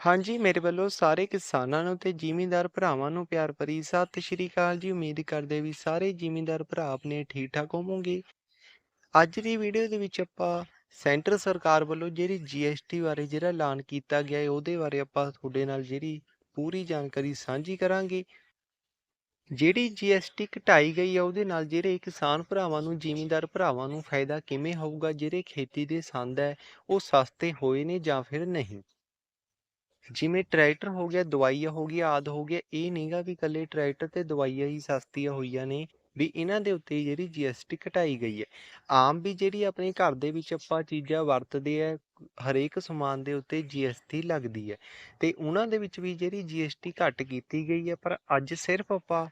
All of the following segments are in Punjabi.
ਹਾਂਜੀ, ਮੇਰੇ ਵੱਲੋਂ ਸਾਰੇ ਕਿਸਾਨਾਂ ਨੂੰ ਤੇ ਜ਼ਿਮੀਂਦਾਰ ਭਰਾਵਾਂ ਨੂੰ ਪਿਆਰ ਭਰੀ ਸਤਿ ਸ਼੍ਰੀ ਅਕਾਲ ਜੀ। ਉਮੀਦ ਕਰਦੇ ਵੀ ਸਾਰੇ ਜ਼ਿਮੀਂਦਾਰ ਭਰਾ ਆਪਣੇ ਠੀਕ-ਠਾਕ ਹੋਵੋਗੇ। ਅੱਜ ਦੀ ਵੀਡੀਓ ਦੇ ਵਿੱਚ ਆਪਾਂ ਸੈਂਟਰ ਸਰਕਾਰ ਵੱਲੋਂ ਜਿਹੜੀ ਜੀਐਸਟੀ ਬਾਰੇ ਜਿਹੜਾ ਐਲਾਨ ਕੀਤਾ ਗਿਆ ਹੈ, ਉਹਦੇ ਬਾਰੇ ਆਪਾਂ ਤੁਹਾਡੇ ਨਾਲ ਜਿਹੜੀ ਪੂਰੀ ਜਾਣਕਾਰੀ ਸਾਂਝੀ ਕਰਾਂਗੇ। ਜਿਹੜੀ ਜੀਐਸਟੀ ਘਟਾਈ ਗਈ ਹੈ, ਉਹਦੇ ਨਾਲ ਜਿਹੜੇ ਕਿਸਾਨ ਭਰਾਵਾਂ ਨੂੰ, ਜ਼ਿਮੀਂਦਾਰ ਭਰਾਵਾਂ ਨੂੰ ਫਾਇਦਾ ਕਿਵੇਂ ਹੋਊਗਾ? ਜਿਹੜੇ ਖੇਤੀ ਦੇ ਸੰਦ ਹੈ, ਉਹ ਸਸਤੇ ਹੋਏ ਨੇ ਜਾਂ ਫਿਰ ਨਹੀਂ? ਜਿਵੇਂ ਟਰੈਕਟਰ ਹੋ ਗਿਆ, ਦਵਾਈਆਂ ਹੋ ਗਈਆਂ, ਆਦਿ ਹੋ ਗਿਆ, ਇਹ ਨਹੀਂਗਾ ਵੀ ਇਕੱਲੇ ਟਰੈਕਟਰ ਤੇ ਦਵਾਈਆਂ ਹੀ ਸਸਤੀਆਂ ਹੋਈਆਂ ਨੇ, ਵੀ ਇਹਨਾਂ ਦੇ ਉੱਤੇ ਜਿਹੜੀ ਜੀਐਸਟੀ ਘਟਾਈ ਗਈ ਹੈ। ਆਮ ਵੀ ਜਿਹੜੀ ਆਪਣੇ ਘਰ ਦੇ ਵਿੱਚ ਆਪਾਂ ਚੀਜ਼ਾਂ ਵਰਤਦੇ ਆ, ਹਰੇਕ ਸਮਾਨ ਦੇ ਉੱਤੇ ਜੀਐਸਟੀ ਲੱਗਦੀ ਹੈ ਤੇ ਉਹਨਾਂ ਦੇ ਵਿੱਚ ਵੀ ਜਿਹੜੀ ਜੀਐਸਟੀ ਘੱਟ ਕੀਤੀ ਗਈ ਹੈ। ਪਰ ਅੱਜ ਸਿਰਫ ਆਪਾਂ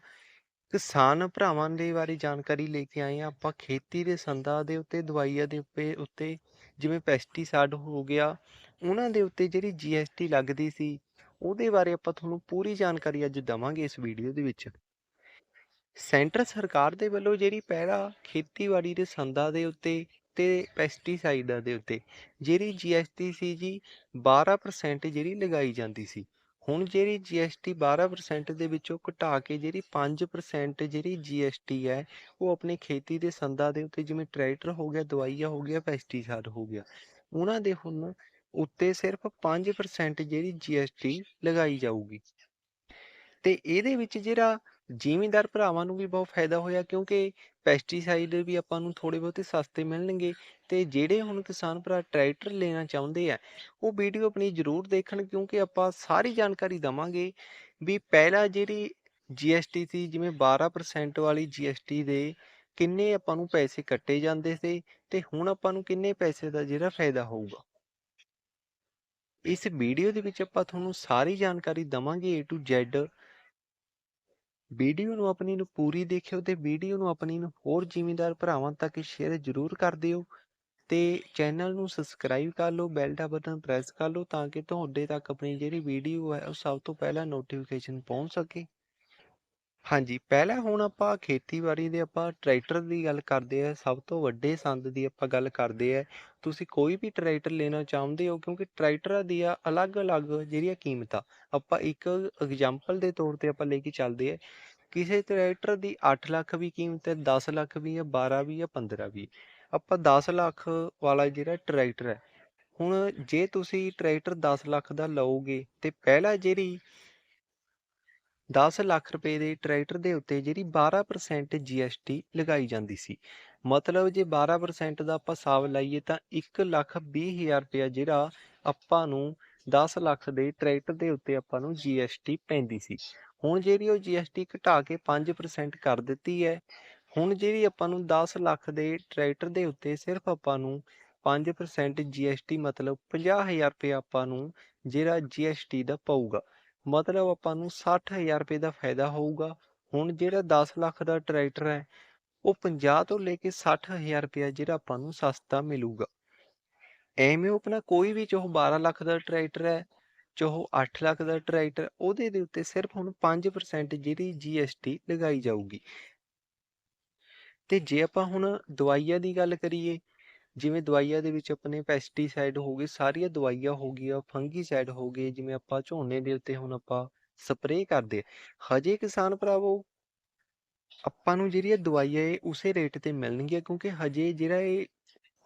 ਕਿਸਾਨ ਭਰਾਵਾਂ ਦੇ ਬਾਰੇ ਜਾਣਕਾਰੀ ਲੈ ਕੇ ਆਏ ਹਾਂ। ਆਪਾਂ ਖੇਤੀ ਦੇ ਸੰਦਾਂ ਦੇ ਉੱਤੇ, ਦਵਾਈਆਂ ਦੇ ਉੱਤੇ ਉੱਤੇ ਜਿਵੇਂ ਪੈਸਟੀਸਾਈਡ ਹੋ ਗਿਆ, ਉਹਨਾਂ ਦੇ ਉੱਤੇ ਜਿਹੜੀ ਜੀਐਸਟੀ ਲੱਗਦੀ ਸੀ, ਉਹਦੇ ਬਾਰੇ ਆਪਾਂ ਤੁਹਾਨੂੰ ਪੂਰੀ ਜਾਣਕਾਰੀ ਅੱਜ ਦੇਵਾਂਗੇ ਇਸ ਵੀਡੀਓ ਦੇ ਵਿੱਚ। ਸੈਂਟਰ ਸਰਕਾਰ ਦੇ ਵੱਲੋਂ ਜਿਹੜੀ ਪਹਿਲਾਂ ਖੇਤੀਬਾੜੀ ਦੇ ਸੰਦਾਂ ਦੇ ਉੱਤੇ ਤੇ ਪੈਸਟੀਸਾਈਡਾਂ ਦੇ ਉੱਤੇ ਜਿਹੜੀ ਜੀਐਸਟੀ ਸੀ ਜੀ 12% ਜਿਹੜੀ ਲਗਾਈ ਜਾਂਦੀ ਸੀ। ਹੁਣ ਜਿਹੜੀ ਜੀਐਸਟੀ 12% ਦੇ ਵਿੱਚੋਂ ਘਟਾ ਕੇ ਜਿਹੜੀ 5% ਜਿਹੜੀ ਜੀਐਸਟੀ ਹੈ, ਉਹ ਆਪਣੇ ਖੇਤੀ ਦੇ ਸੰਦਾਂ ਦੇ ਉੱਤੇ ਜਿਵੇਂ ਟਰੈਕਟਰ ਹੋ ਗਿਆ, ਦਵਾਈਆਂ ਹੋ ਗਿਆ, ਪੈਸਟੀਸਾਈਡ ਹੋ ਗਿਆ, ਉਹਨਾਂ ਦੇ ਹੁਣ ਉੱਤੇ ਸਿਰਫ 5% ਜਿਹੜੀ ਜੀਐਸਟੀ ਲਗਾਈ ਜਾਊਗੀ। ਤੇ ਇਹਦੇ ਵਿੱਚ ਜਿਹੜਾ ਜ਼ਿਮੀਂਦਾਰ ਭਰਾਵਾਂ ਨੂੰ ਵੀ ਬਹੁਤ ਫਾਇਦਾ ਹੋਇਆ ਕਿਉਂਕਿ ਪੈਸਟੀਸਾਈਡ ਵੀ ਆਪਾਂ ਨੂੰ ਥੋੜ੍ਹੇ ਬਹੁਤੇ ਸਸਤੇ ਮਿਲਣਗੇ ਤੇ ਜਿਹੜੇ ਹੁਣ ਕਿਸਾਨ ਭਰਾ ਟਰੈਕਟਰ ਲੈਣਾ ਚਾਹੁੰਦੇ ਆ, ਉਹ ਵੀਡੀਓ ਆਪਣੀ ਜ਼ਰੂਰ ਦੇਖਣ ਕਿਉਂਕਿ ਆਪਾਂ ਸਾਰੀ ਜਾਣਕਾਰੀ ਦੇਵਾਂਗੇ ਵੀ ਪਹਿਲਾਂ ਜਿਹੜੀ ਜੀਐਸਟੀ ਸੀ ਜਿਵੇਂ 12% ਵਾਲੀ ਜੀਐਸਟੀ ਦੇ ਕਿੰਨੇ ਆਪਾਂ ਨੂੰ ਪੈਸੇ ਕੱਟੇ ਜਾਂਦੇ ਸੀ ਤੇ ਹੁਣ ਆਪਾਂ ਨੂੰ ਕਿੰਨੇ ਪੈਸੇ ਦਾ ਜਿਹੜਾ ਫਾਇਦਾ ਹੋਊਗਾ। ਇਸ ਵੀਡੀਓ ਦੇ ਵਿੱਚ ਆਪਾਂ ਤੁਹਾਨੂੰ ਸਾਰੀ ਜਾਣਕਾਰੀ ਦੇਵਾਂਗੇ ਏ ਟੂ ਜ਼ੈਡ। ਵੀਡੀਓ ਨੂੰ ਆਪਣੀ ਨੂੰ ਪੂਰੀ ਦੇਖਿਓ ਤੇ ਵੀਡੀਓ ਨੂੰ ਆਪਣੀ ਨੂੰ ਹੋਰ ਜ਼ਿਮੀਂਦਾਰ ਭਰਾਵਾਂ ਤੱਕ ਸ਼ੇਅਰ ਜ਼ਰੂਰ ਕਰ ਦਿਓ ਤੇ ਚੈਨਲ ਨੂੰ ਸਬਸਕ੍ਰਾਈਬ ਕਰ ਲਓ, ਬੈਲ ਦਾ ਬਟਨ ਪ੍ਰੈਸ ਕਰ ਲਓ ਤਾਂ ਕਿ ਤੁਹਾਡੇ ਤੱਕ ਆਪਣੀ ਜਿਹੜੀ ਵੀਡੀਓ ਹੈ ਉਹ ਸਭ ਤੋਂ ਪਹਿਲਾਂ ਨੋਟੀਫਿਕੇਸ਼ਨ ਪਹੁੰਚ ਸਕੇ। ਹਾਂਜੀ, ਪਹਿਲਾਂ ਹੁਣ ਆਪਾਂ ਖੇਤੀਬਾੜੀ ਦੇ ਆਪਾਂ ਟਰੈਕਟਰ ਦੀ ਗੱਲ ਕਰਦੇ ਆ, ਸਭ ਤੋਂ ਵੱਡੇ ਸੰਦ ਦੀ ਆਪਾਂ ਗੱਲ ਕਰਦੇ ਆ। ਤੁਸੀਂ ਕੋਈ ਵੀ ਟਰੈਕਟਰ ਲੈਣਾ ਚਾਹੁੰਦੇ ਹੋ ਕਿਉਂਕਿ ਟਰੈਕਟਰਾਂ ਦੀਆਂ ਅਲੱਗ-ਅਲੱਗ ਜਿਹੜੀਆਂ ਕੀਮਤਾਂ ਆਪਾਂ ਇੱਕ ਐਗਜ਼ਾਮਪਲ ਦੇ ਤੌਰ ਤੇ ਆਪਾਂ ਲੈ ਕੇ ਚੱਲਦੇ ਆ। ਕਿਸੇ ਟਰੈਕਟਰ ਦੀ 8 ਲੱਖ ਵੀ ਕੀਮਤ ਹੈ, 10 ਲੱਖ ਵੀ ਹੈ, 12 ਵੀ ਹੈ, 15 ਵੀ। ਆਪਾਂ 10 ਲੱਖ ਵਾਲਾ ਜਿਹੜਾ ਟਰੈਕਟਰ ਹੈ, ਹੁਣ ਜੇ ਤੁਸੀਂ ਟਰੈਕਟਰ 10 ਲੱਖ ਦਾ ਲਓਗੇ ਤੇ ਪਹਿਲਾਂ ਜਿਹੜੀ 10 ਲੱਖ ਰੁਪਏ ਦੇ ਟਰੈਕਟਰ ਦੇ ਉੱਤੇ ਜਿਹੜੀ 12% ਜੀਐਸਟੀ ਲਗਾਈ ਜਾਂਦੀ ਸੀ। ਮਤਲਬ ਜੇ 12% ਦਾ ਆਪਾਂ ਹਿਸਾਬ ਲਾਈਏ ਤਾਂ 1,20,000 ਰੁਪਇਆ ਜਿਹੜਾ ਆਪਾਂ ਨੂੰ 10 ਲੱਖ ਦੇ ਟਰੈਕਟਰ ਦੇ ਉੱਤੇ ਆਪਾਂ ਨੂੰ ਜੀਐਸਟੀ ਪੈਂਦੀ ਸੀ। ਹੁਣ ਜਿਹੜੀ ਉਹ ਜੀਐਸਟੀ ਘਟਾ ਕੇ 5% ਕਰ ਦਿੱਤੀ ਹੈ। ਹੁਣ ਜਿਹੜੀ ਆਪਾਂ ਨੂੰ 10 ਲੱਖ ਦੇ ਟਰੈਕਟਰ ਦੇ ਉੱਤੇ ਸਿਰਫ ਆਪਾਂ ਨੂੰ 5% ਜੀਐਸਟੀ ਮਤਲਬ 50,000 ਰੁਪਏ ਆਪਾਂ ਨੂੰ ਜਿਹੜਾ ਜੀਐਸਟੀ ਦਾ ਪਊਗਾ। ਮਤਲਬ ਆਪਾਂ ਨੂੰ 60,000 ਰੁਪਏ ਦਾ ਫਾਇਦਾ ਹੋਊਗਾ। ਹੁਣ ਜਿਹੜਾ 10 ਲੱਖ ਦਾ ਟਰੈਕਟਰ ਹੈ, ਉਹ 50 ਤੋਂ ਲੈ ਕੇ 60,000 ਰੁਪਇਆ ਜਿਹੜਾ ਆਪਾਂ ਨੂੰ ਸਸਤਾ ਮਿਲੂਗਾ। ਐਵੇਂ ਉਹ ਆਪਣਾ ਕੋਈ ਵੀ ਚਾਹੇ 12 ਲੱਖ ਦਾ ਟਰੈਕਟਰ ਹੈ, ਚਾਹੇ 8 ਲੱਖ ਦਾ ਟਰੈਕਟਰ, ਉਹਦੇ ਦੇ ਉੱਤੇ ਸਿਰਫ ਹੁਣ 5% ਜਿਹੜੀ ਜੀਐਸਟੀ ਲਗਾਈ ਜਾਊਗੀ। ਤੇ ਜੇ ਆਪਾਂ ਹੁਣ ਦਵਾਈਆਂ ਦੀ ਗੱਲ ਕਰੀਏ, ਜਿਵੇਂ ਦਵਾਈਆਂ ਦੇ ਵਿੱਚ ਆਪਣੇ ਪੈਸਟੀਸਾਈਡ ਹੋ ਗਏ, ਸਾਰੀਆਂ ਦਵਾਈਆਂ ਹੋ ਗਈਆਂ, ਫੰਗੀਸਾਈਡ ਹੋ ਗਏ, ਜਿਵੇਂ ਆਪਾਂ ਝੋਨੇ ਦੇ ਉੱਤੇ ਹੁਣ ਆਪਾਂ ਸਪਰੇਅ ਕਰਦੇ ਆ। ਹਜੇ ਕਿਸਾਨ ਭਰਾਵੋ ਆਪਾਂ ਨੂੰ ਜਿਹੜੀਆਂ ਦਵਾਈਆਂ ਇਹ ਉਸੇ ਰੇਟ ਤੇ ਮਿਲਣਗੀਆਂ ਕਿਉਂਕਿ ਹਜੇ ਜਿਹੜਾ ਇਹ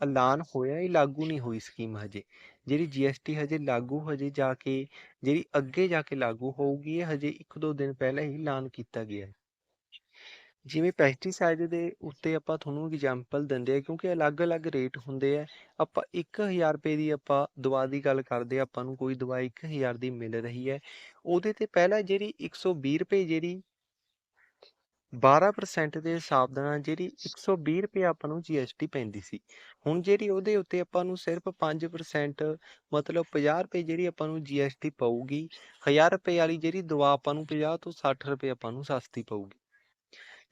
ਐਲਾਨ ਹੋਇਆ ਇਹ ਲਾਗੂ ਨਹੀਂ ਹੋਈ ਸਕੀਮ ਹਜੇ। ਜਿਹੜੀ ਜੀਐਸਟੀ ਹਜੇ ਲਾਗੂ ਹਜੇ ਜਾ ਕੇ ਜਿਹੜੀ ਅੱਗੇ ਜਾ ਕੇ ਲਾਗੂ ਹੋਊਗੀ ਇਹ ਹਜੇ 1-2 ਦਿਨ ਪਹਿਲਾਂ ਹੀ ਐਲਾਨ ਕੀਤਾ ਗਿਆ ਹੈ। ਜਿਵੇਂ ਪੈਸਟੀਸਾਈਡ ਦੇ ਉੱਤੇ ਆਪਾਂ ਤੁਹਾਨੂੰ ਐਗਜ਼ਾਮਪਲ ਦਿੰਦੇ ਆ ਕਿਉਂਕਿ ਅਲੱਗ-ਅਲੱਗ ਰੇਟ ਹੁੰਦੇ ਆ। ਆਪਾਂ 1000 ਰੁਪਏ ਦੀ ਆਪਾਂ ਦਵਾ ਦੀ ਗੱਲ ਕਰਦੇ ਆ, ਆਪਾਂ ਨੂੰ ਕੋਈ ਦਵਾ 1000 ਦੀ ਮਿਲ ਰਹੀ ਹੈ। ਉਹਦੇ ਤੇ ਪਹਿਲਾਂ ਜਿਹੜੀ 120 ਰੁਪਏ ਜਿਹੜੀ 12% ਦੇ ਹਿਸਾਬ ਦੇ ਨਾਲ ਜਿਹੜੀ 120 ਰੁਪਏ ਆਪਾਂ ਨੂੰ ਜੀਐਸਟੀ ਪੈਂਦੀ ਸੀ। ਹੁਣ ਜਿਹੜੀ ਉਹਦੇ ਉੱਤੇ ਆਪਾਂ ਨੂੰ ਸਿਰਫ 5% ਮਤਲਬ 50 ਰੁਪਏ ਜਿਹੜੀ ਆਪਾਂ ਨੂੰ ਜੀਐਸਟੀ ਪਊਗੀ। 1000 ਰੁਪਏ ਵਾਲੀ ਜਿਹੜੀ ਦਵਾ ਆਪਾਂ ਨੂੰ 50 ਤੋਂ 60 ਰੁਪਏ ਆਪਾਂ ਨੂੰ ਸਸਤੀ ਪਊਗੀ।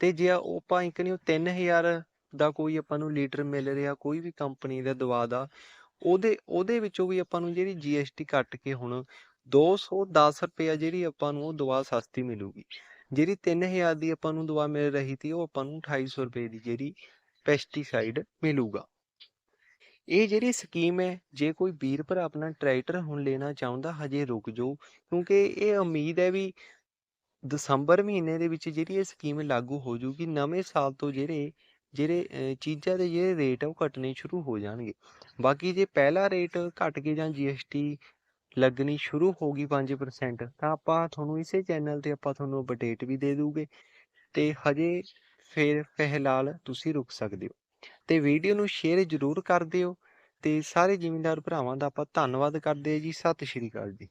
ਤੇ ਜੇ ਉਹ ਆਪਾਂ ਇੱਕ ਨਹੀਂ 3000 ਦਾ ਕੋਈ ਆਪਾਂ ਨੂੰ ਲੀਟਰ ਮਿਲ ਰਿਹਾ ਕੋਈ ਵੀ ਕੰਪਨੀ ਦਾ ਦਵਾ ਦਾ, ਉਹਦੇ ਉਹਦੇ ਵਿੱਚੋਂ ਵੀ ਆਪਾਂ ਨੂੰ ਜਿਹੜੀ ਜੀਐਸਟੀ ਕੱਟ ਕੇ ਹੁਣ 210 ਰੁਪਇਆ ਜਿਹੜੀ ਆਪਾਂ ਨੂੰ ਉਹ ਦਵਾ ਸਸਤੀ ਮਿਲੂਗੀ। ਜਿਹੜੀ 3000 ਦੀ ਆਪਾਂ ਨੂੰ ਦਵਾ ਮਿਲ ਰਹੀ ਸੀ ਉਹ ਆਪਾਂ ਨੂੰ 2800 ਰੁਪਏ ਦੀ ਜਿਹੜੀ ਪੈਸਟੀਸਾਈਡ ਮਿਲੂਗਾ। ਇਹ ਜਿਹੜੀ ਸਕੀਮ ਹੈ ਜੇ ਕੋਈ ਵੀਰ ਭਰਾ ਆਪਣਾ ਟਰੈਕਟਰ ਹੁਣ ਲੈਣਾ ਚਾਹੁੰਦਾ ਹਜੇ ਰੁਕ ਜਾਓ ਕਿਉਂਕਿ ਇਹ ਉਮੀਦ ਹੈ ਵੀ ਦਸੰਬਰ ਮਹੀਨੇ ਦੇ ਵਿੱਚ ਜਿਹੜੀ ਇਹ ਸਕੀਮ ਲਾਗੂ ਹੋ ਜੂਗੀ ਨਵੇਂ ਸਾਲ ਤੋਂ ਜਿਹੜੇ ਜਿਹੜੇ ਚੀਜ਼ਾਂ ਦੇ ਜਿਹੜੇ ਰੇਟ ਆ ਉਹ ਘਟਣੇ ਸ਼ੁਰੂ ਹੋ ਜਾਣਗੇ। ਬਾਕੀ ਜੇ ਪਹਿਲਾ ਰੇਟ ਘਟ ਕੇ ਜਾਂ ਜੀਐਸਟੀ ਲੱਗਣੀ ਸ਼ੁਰੂ ਹੋ ਗਈ 5% ਤਾਂ ਆਪਾਂ ਤੁਹਾਨੂੰ ਇਸੇ ਚੈਨਲ ਤੇ ਆਪਾਂ ਤੁਹਾਨੂੰ ਅਪਡੇਟ ਵੀ ਦੇ ਦੂਗੇ ਤੇ ਹਜੇ ਫਿਰ ਫਿਲਹਾਲ ਤੁਸੀਂ ਰੁਕ ਸਕਦੇ ਹੋ। ਤੇ ਵੀਡੀਓ ਨੂੰ ਸ਼ੇਅਰ ਜ਼ਰੂਰ ਕਰ ਦਿਓ ਤੇ ਸਾਰੇ ਜ਼ਿਮੀਂਦਾਰ ਭਰਾਵਾਂ ਦਾ ਆਪਾਂ ਧੰਨਵਾਦ ਕਰਦੇ ਹਾਂ ਜੀ। ਸਤਿ ਸ਼੍ਰੀ ਅਕਾਲ ਜੀ।